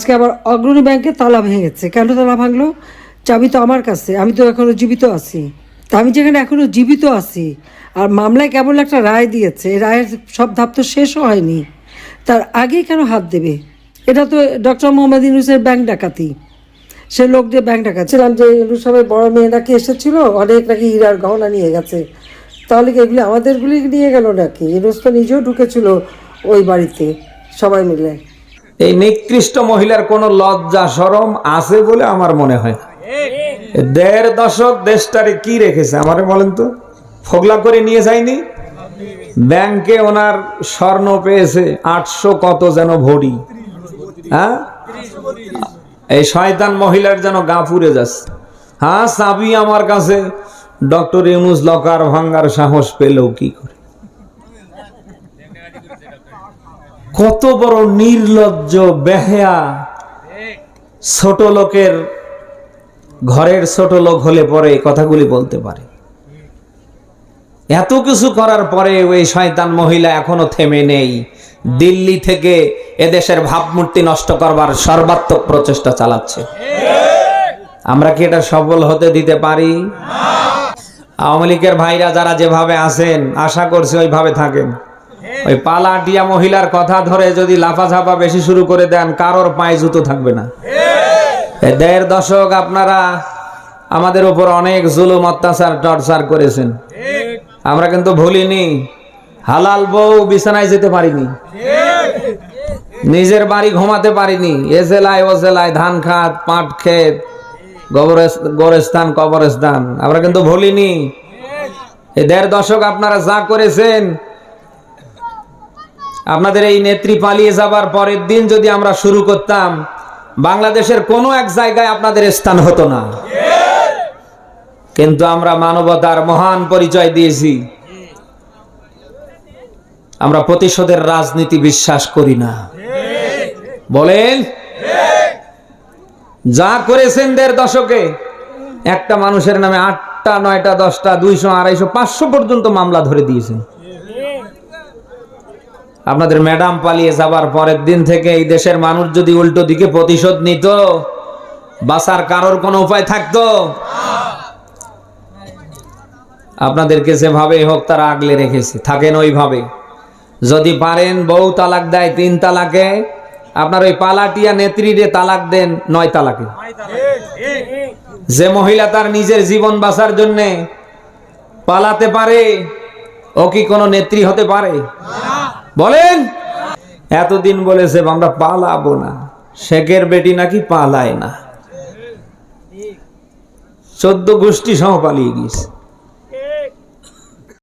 আজকে আবার অগ্রণী ব্যাংকে তালা ভেঙেছে। কেন তালা ভাঙলো? চাবি তো আমার কাছে, আমি তো এখনও জীবিত আছি। তা আমি যেখানে এখনও জীবিত আছি, আর মামলায় কেমন একটা রায় দিয়েছে রায়ের সব ধাপ তো শেষও হয়নি। তার আগেই কেন হাত দেবে? এটা তো ডক্টর মোহাম্মদ ইউনুসের ব্যাংক ডাকাতি। সে লোক দিয়ে ব্যাংক ডাকাচ্ছিলাম যে ইউনুস বড় মেয়ে নাকি এসেছিল, অনেক নাকি হীরার গহনা নিয়ে গেছে। তাহলে কি এগুলি আমাদেরগুলি নিয়ে গেল নাকি? ইউনুস তো নিজেও ঢুকেছিল ওই বাড়িতে, সবাই মিলে। এই নিকৃষ্ট মহিলার কোনো লজ্জা সরম আছে বলে আমার মনে হয়। দেড় দশক দেশটারে কি রেখেছে আমারে বলেন তো? ফগলা করে নিয়ে যায়নি? ব্যাংকে ওনার স্বর্ণ পেয়েছে আটশো কত যেন ভরি। হ্যাঁ? এই শয়তান মহিলার যেন গা পুড়ে যাচ্ছে। হ্যাঁ চাবি আমার কাছে ডক্টর ইউনুস লকার ভাঙ্গার সাহস পেলেও কি করে? কত বড় নির্লজ্জ বেহায়া ছোট লোকের ঘরের ছোট লোক হলে পরে কথাগুলি বলতে পারে। এত কিছু করার পরে ওই শয়তান মহিলা এখনও থেমে নেই। দিল্লি থেকে এদেশের ভাবমূর্তি নষ্ট করবার সর্বাত্মক প্রচেষ্টা চালাচ্ছে। আমরা কি এটা সফল হতে দিতে পারি? আওয়ামী লীগের ভাইরা যারা যেভাবে আছেন, আশা করছি ওইভাবে থাকেন। ওই পালাটিয়া মহিলার কথা ধরে যদি লাফাঝাপা বেশি শুরু করে দেন কারোর পায়ে জুতো থাকবে না। দেড় দশক আপনারা আমাদের উপর অনেক জুলুম অত্যাচার টর্চার করেছেন। আমরা কিন্তু ভুলিনি হালাল বউ বিছানায় যেতে পারিনি। নিজের বাড়ি ঘুমাতে পারিনি এ জেলায় ও জেলায় ধান খাত পাট ক্ষেত গবরস- গোরস্থান কবরস্থান আমরা কিন্তু ভুলিনি। এই দেড় দশক আপনারা যা করেছেন আপনাদের এই নেত্রী পালিয়ে যাবার পরের দিন যদি আমরা শুরু করতাম, বাংলাদেশের কোনো এক জায়গায় আপনাদের স্থান হতো না। কিন্তু আমরা মানবতার মহান পরিচয় দিয়েছি। আমরা প্রতিশোধের রাজনীতি বিশ্বাস করি না। বলেন, যা করেছেন দেড় দশকে, একটা মানুষের নামে আটটা, নয়টা, দশটা, দুইশো, আড়াইশো, পাঁচশো পর্যন্ত মামলা ধরে দিয়েছেন। আপনাদের ম্যাডাম পালিয়ে যাবার পরের দিন থেকে এই দেশের মানুষ যদি উল্টো দিকে প্রতিশোধ নিত, বাঁচার কারোর কোনো উপায় থাকতো? আপনাদেরকে যেভাবে হোক তারা আগলে রেখেছে, থাকেন ওইভাবে। যদি পারেন, বউ তালাক দেয়, তিন তালাকে, আপনার ওই পালাটিয়া নেত্রীরে তালাক দেন, নয় তালাকে। যে মহিলা তার নিজের জীবন বাঁচার জন্যে পালাতে পারে, ও কি কোনো নেত্রী হতে পারে? বলেন? এতদিন বলেছে, আমরা পালাবো না। শেখের বেটি নাকি পালায় না। চোদ্দ গোষ্ঠী সহ পালিয়ে গিয়েছে।